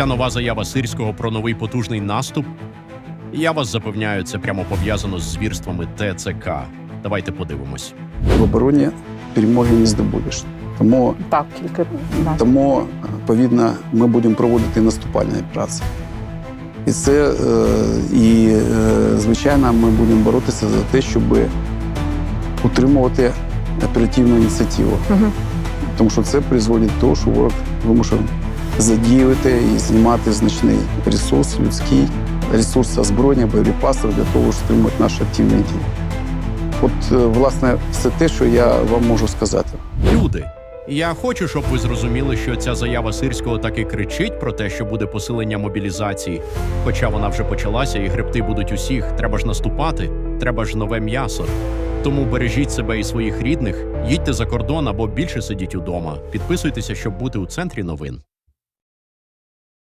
Ця нова заява сирського про новий потужний наступ. Я вас запевняю, це прямо пов'язано з звірствами ТЦК. Давайте подивимось. В обороні перемоги не здобудеш. Тому, Так, тільки тому відповідно, ми будемо проводити наступальні операції. І це, е, і, е, звичайно, ми будемо боротися за те, щоб утримувати оперативну ініціативу. Мгм. Тому що це призводить до того, що ворог вимушений задіювати і знімати значний ресурс, людський ресурс озброєння, боєприпасів для того, щоб стримувати наші активні дії. От, е, власне, все те, що я вам можу сказати. Люди, я хочу, щоб ви зрозуміли, що ця заява сирського так і кричить про те, що буде посилення мобілізації. Хоча вона вже почалася, і гребти будуть усіх. Треба ж наступати, треба ж нове м'ясо. Тому бережіть себе і своїх рідних, їдьте за кордон або більше сидіть удома. Підписуйтеся, щоб бути у центрі новин.